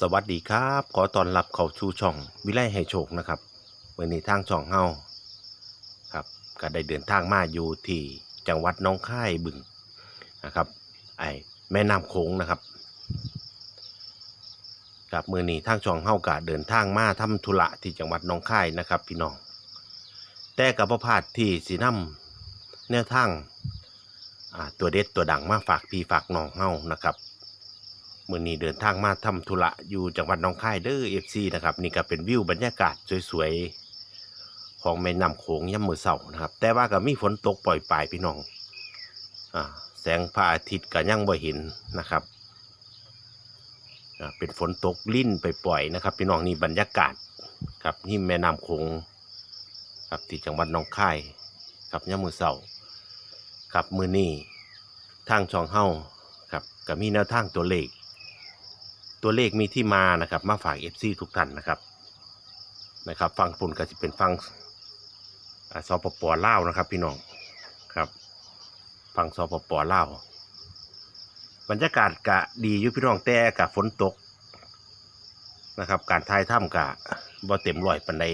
สวัสดีครับ ขอต้อนรับเข้าชูช่องวิไลให้โชคนะครับวันนี้ทางช่องเฮาครับก็ได้เดินทางมาอยู่ที่จังหวัดน้องค่ายบึงนะครับไอแม่น้ำโขงนะครับกับมือนี้ทางช่องเฮาก็เดินทางมาทำธุระที่จังหวัดน้องค่ายนะครับ พี่น้องแต่กับพลาดที่สีน้ำแนวทางตัวเด็ดตัวดังมาฝากพี่ฝากน้องเฮานะครับ มื่อนี้เดินทางมาทำธุระอยู่จังหวัดหนองคายเด้อเอฟซีนะครับนี่ก็เป็นวิวบรรยากาศสวยๆของแม่น้ำโขงย่ำมือเสานะครับ แต่ว่าก็มีฝนตกปล่อยปลายพี่น้องอ่าแสงพระอาทิตย์ก็ยังบ่เห็นนะครับเป็นฝนตกลิ่นไปปล่อยนะครับ พี่น้องนี่บรรยากาศครับนี่แม่น้ำโขงครับที่จังหวัดหนองคายครับย่ำมือเสาครับมือนี้ทางช่องเฮาครับก็มีแนวทางตัวเลข ตัวเลขมีที่มานะครับ มาฝาก FC ทุกท่านนะครับนะครับ ฟังปุ่นก็จะเป็นฟังอ่าสปปลาวนะครับ พี่น้องครับ ฟังสปปลาวบรรยากาศกะดีอยู่พี่น้องแต่กะฝนตกนะครับ การทายถ้ำกะบ่เต็มร้อยปันใด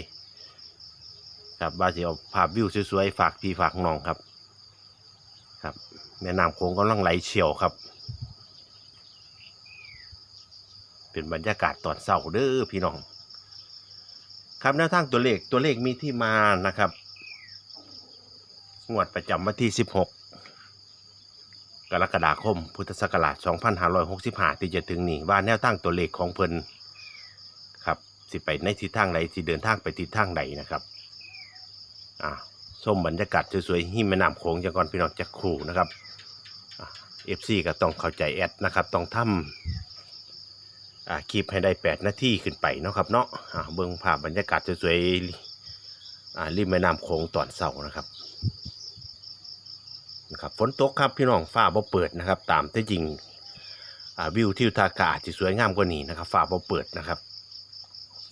ครับบาสิเอาภาพวิวสวยๆฝากพี่ฝากน้องครับ ครับแม่น้ำโขงกำลังไหลเชี่ยวครับ เป็นบรรยากาศตอนเช้าเด้อพี่น้องครับแนวทางตัวเลขตัวเลขมีที่มานะครับงวดประจำวันที่ 16 กรกฎาคม พุทธศักราช 2565 ที่จะถึงนี้ว่าแนวทางตัวเลขของเพิ่นครับสิไปในทิศทางใดสิเดินทางไปทิศทางใดนนะครับอ่าชมบรรยากาศสวยๆหิมแม่น้ำโขงจังก่อนพี่น้องจะครู่นะครับเอฟซีก็ต้องเข้าใจแอดนะครับ ต้องทำ อ่าคลิปให้ได้8นาทีขึ้นไปเนาะครับเนาะอ่าเบิ่งภาพบรรยากาศสวยๆอ่าริมแม่น้ำโขงตอนเสาร์นะครับนะครับฝนตกครับพี่น้องฟ้าบ่เปิดนะครับ ตามที่จริงอ่าวิวทิวทากาอาจจะสวยงามกว่านี้นะครับฟ้าบ่เปิดนะครับ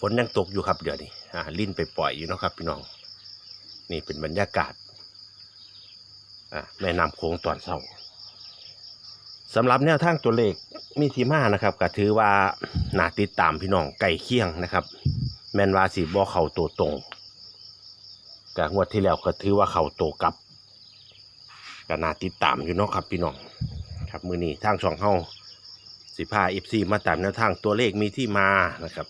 ฝนยังตกอยู่ครับเดี๋ยวนี้อ่าลิ้นไปปล่อยอยู่เนาะครับ พี่น้องนี่เป็นบรรยากาศอ่าแม่น้ำโขงตอนเสาร์ สำหรับแนวทางตัวเลขมีทีมานะครับก็ถือว่านาติดตามพี่น้องไก่เคียงนะครับ แมนวาสีบอเข่าตัวตรงกงวดที่แล้วก็ถือว่าเข่าตัวกลับก็นาติดตามอยู่เนาะครับพี่น้องครับมือนี้ทางช่องเฮาสิพาเอฟซีมาตามแนวทางตัวเลขมีที่มานะครับ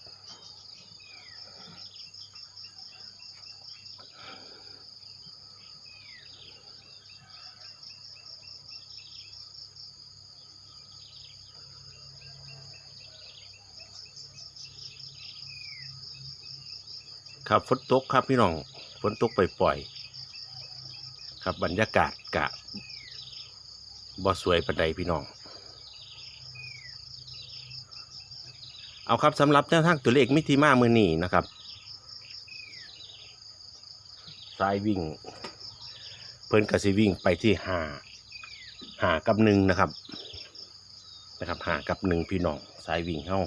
ครับฝนตกครับพี่น้องฝนตกปล่อยๆครับบรรยากาศกะบ่สวยปานใดพี่น้อง เอาครับสำหรับแนวทางตัวเลขมิติมามือนีนะครับสายวิ่ง เพิ่นกสิวิ่งไปที่หาหากับหนึ่งนะครับนะครับหากับหนึ่งพี่น้องสายวิ่งเฮา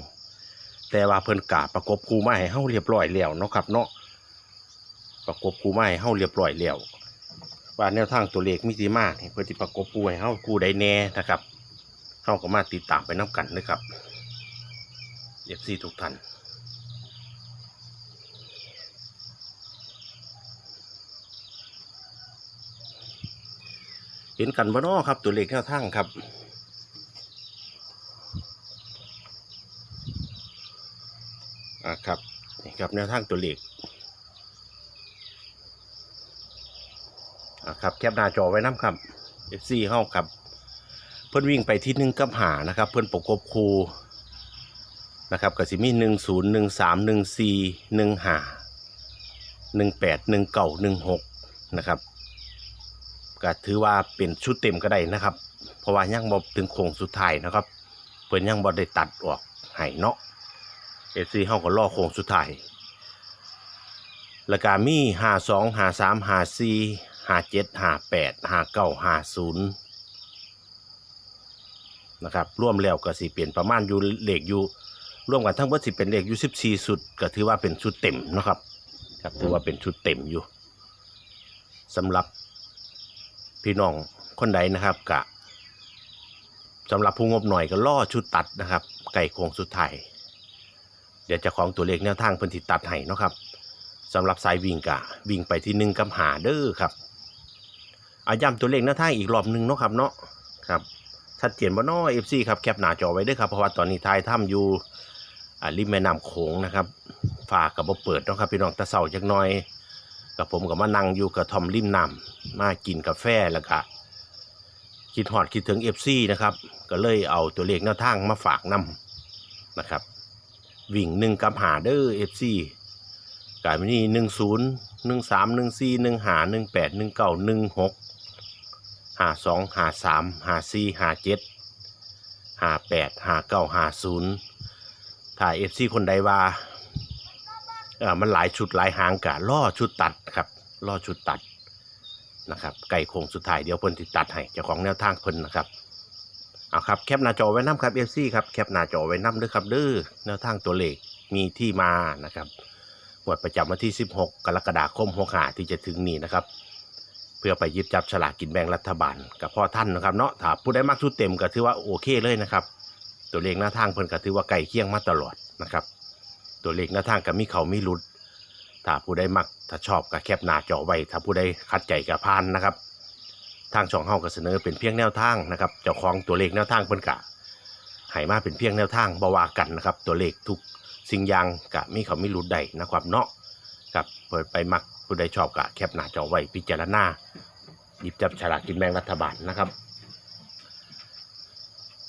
แต่ว่าเพิ่นกาประกบคูไม้ให้เฮาเรียบร้อยแล้วเนาะครับเนาะประกบคูไม้ให้เฮาเรียบร้อยแล้วว่าแนวทางตัวเลขมิติมานี่เพิ่นสิประกบคูให้เฮาคูใดแน่นะครับเฮาก็มาติดตามไปนํกันนะครับ FC ทุกท่านเห็นกันบ่เนาะครับตัวเลขแนวทางครับ อ่า ครับนี่ครับแนวทางตัวเลขครับแคปหน้าจอไว้น้ำครับ FC เข้าครับ เพิ่อนวิ่งไปที่หนึ่งกับหานะครับ เพิ่อนประกบคูนะครับก็สิมีหนึ่งศูนย์หนึ่งสามหนึ่งสี่หนึ่งหาหนึ่งแปดหนึ่งเก่าหนึ่งหกนะครับก็ถือว่าเป็นชุดเต็มก็ได้นะครับ เพราะว่ายังบ่ถึงโค้งสุดท้ายนะครับ เพิ่อนยังบ่ได้ตัดออกให้เนาะ เอฟซีเฮาก็ล่อโค้งสุดท้ายแล้วก็มีห้าสองห้าสามห้าสี่ห้าเจ็ดห้าแปดห้าเก้าห้าศูนย์นะครับร่วมแล้วก็สิเปลี่ยนประมาณอยู่เลขอยู่ร่วมกันทั้งหมดสิเป็นเลขอยู่สิบสี่สุดก็ถือว่าเป็นชุดเต็มนะครับครับถือว่าเป็นชุดเต็มอยู่สำหรับพี่น้องคนใดนะครับกะสำหรับผู้งบหน่อยก็ล่อชุดตัดนะครับ ไก่โค้งสุดท้าย ดี๋ยวจะของตัวเลขแนวทางเพิ่นสิตัดให้เนาะครับสำหรับสายวิ่งกะวิ่งไปที่หนึ่งกับหาเด้อครับอาย้ำตัวเลขแนวทางอีกรอบหนึ่งเนาะครับเนาะครับชัดเจนบ่เนาะ FC ครับแคปหน้าจอไว้เด้อครับเพราะว่าตอนนี้ทายถ้ำอยู่ริมแม่น้ำโขงนะครับฝากกับบ่เปิดเนาะครับพี่น้องตะเสาจักหน่อย กับผมก็มานั่งอยู่กับทอมริมน้ำมากินกาแฟแล้วก็คิดฮอดคิดถึง FC นะครับก็เลยเอาตัวเลขแนวทางมาฝากนํนะครับ วิ่งหนึ่งกับหาเด้อเอฟซีกลายเป็นนี่หนึ่งศูนย์หนึ่งสามหนึ่งสี่หนึ่งหาหนึ่งแปดหนึ่งเก้าหนึ่งหกหาสองหาสามหาสี่หาเจ็ดหาแปดหาเก้าหาศูนย์ถ้ายเอฟซีคนใดว่าเออมันหลายชุดหลายหางกะล่อชุดตัดครับล่อชุดตัดนะครับไก่โคงสุดท้ายเดี๋ยวเพิ่นติดตัดให้เจ้าของแนวทางเพิ่นนะครับ เอาครับแคปหน้าจอไว้น้ำครับเอฟซีครับแคปหน้าจอไว้น้ำด้วยครับเด้อแนวทางตัวเลขมีที่มานะครับงวดประจำวันที่ 16 กรกฎาคม6หาที่จะถึงนี้นะครับ เพื่อไปหยิบจับฉลากกินแบ่งรัฐบาลกับพ่อท่านนะครับเนาะถ้าผู้ได้มากชุดเต็มก็ถือว่าโอเคเลยนะครับ ตัวเลขหน้าทางเพิ่นก็ถือว่าใกล้เคียงมาตลอดนะครับ ตัวเลขหน้าทางก็มีเขามีหลุด ถ้าผู้ใดมักถ้าชอบก็แคปหน้าจอไว้ถ้าผู้ใดคัดใจกับพานนะครับ ทางช่องเฮาก็เสนอเป็นเพียงแนวทางนะครับเจ้าของตัวเลขแนวทางเพิ่นกะให้มาเป็นเพียงแนวทางบ่ว่ากันนะครับ ตัวเลขทุกสิ่งอย่างกะมีเขามีรุดใดนะครับเนาะกับเปิดไปมักผู้ใดชอบกะแคปหน้าจอไว้พิจารณาหยิบจับฉลากกินแบ่งรัฐบาลนะครับ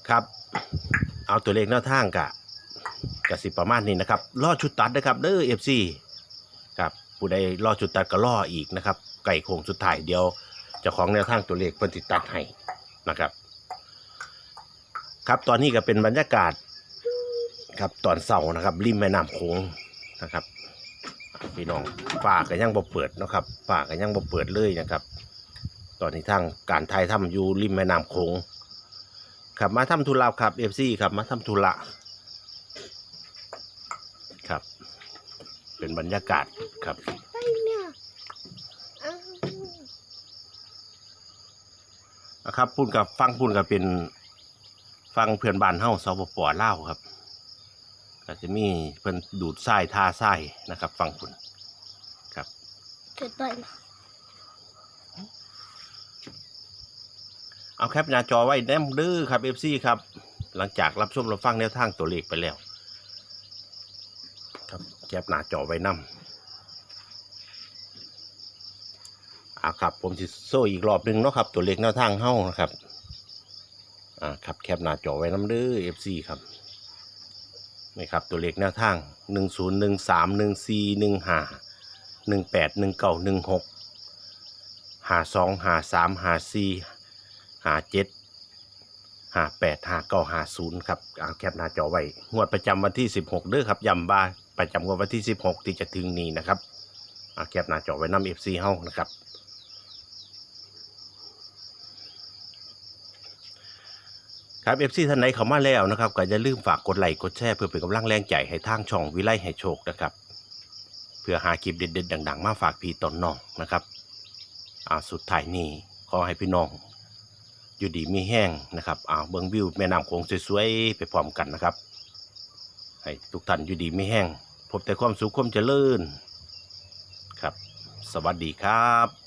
ครับ เอาตัวเลขแนวทางกะกะสิประมาณนี้นะครับล่อชุดตัดนะครับเด้อ FC ครับผู้ใดล่อชุดตัดก็ล่ออีกนะครับไก่โคงสุดท้ายเดียว จ้าของแนวทางตัวเลขเพิ่นติดตัดให้นะครับ ครับตอนนี้ก็เป็นบรรยากาศครับตอนเสาร์นะครับ ริมแม่น้ำโขงนะครับพี่น้องฝาก็ยังบ่เปิดนะครับฝาก็ยังบ่เปิดเลยนะครับ ตอนนี้ทางการไทยทำอยู่ริมแม่น้ำโขงครับมาทำธุระครับเอฟซีครับมาทำธุระครับ เป็นบรรยากาศครับ ไปเนี่ยอ้าว นะครับพูดกับฟังพูดกับเป็นฟังเพื่อนบ้านเฮาสปปลาวครับก็จะมีเพิ่นดูดทรายท่าทรายนะครับ ฟังพุ่นครับเกิดไปนะเอาแคปหน้าจอไว้แนมเด้อครับ FC ครับ หลังจากรับชมรับฟังแนวทางตัวเลขไปแล้ว ครับแคปหน้าจอไว้นํอ่า ครับ ผมสิโซ่อีกรอบหนึ่งเนาะครับ ตัวเลขแนวทางเฮ้านะครับ อ่าครับแคปหน้าจอไว้น้ำเด้อ FC ครับนี่ครับตัวเลขแนวทางหนึ่งศูนย์หนึ่งสามหนึ่งสี่หนึ่งห้าหนึ่งแปดหนึ่งเก้าหนึ่งหกหาสองหาสามหาสี่หาเจ็ดหาแปดหาเก้าหาศูนย์ครับเอาแคปหน้าจอไว้งวดประจำวันที่สิบหกเด้อครับย้ำบ้าประจำงวดวันที่สิบหกที่จะถึงนี้นะครับเอาแคปหน้าจอไว้น้ำ FC เฮ้านะครับ ครับเอฟซีท่านไหนเข้ามาแล้วนะครับก็อย่าลืมฝากกดไลค์กดแชร์เพื่อเป็นกำลังแรงใจให้ทางช่องวิไลให้โชคนะครับ เพื่อหาคลิปเด็ดๆดัง ๆ มาฝากพี่ตอนน้องนะครับอ่าสุดท้ายนี้ขอให้พี่น้อง อยู่ดีมีแห้งนะครับอ่าเบิงวิวแม่น้ำโขงสวยๆไปพร้อมกันนะครับ ให้ทุกท่านอยู่ดีมีแห้งพบแต่ความสุขความเจริญครับ สวัสดีครับ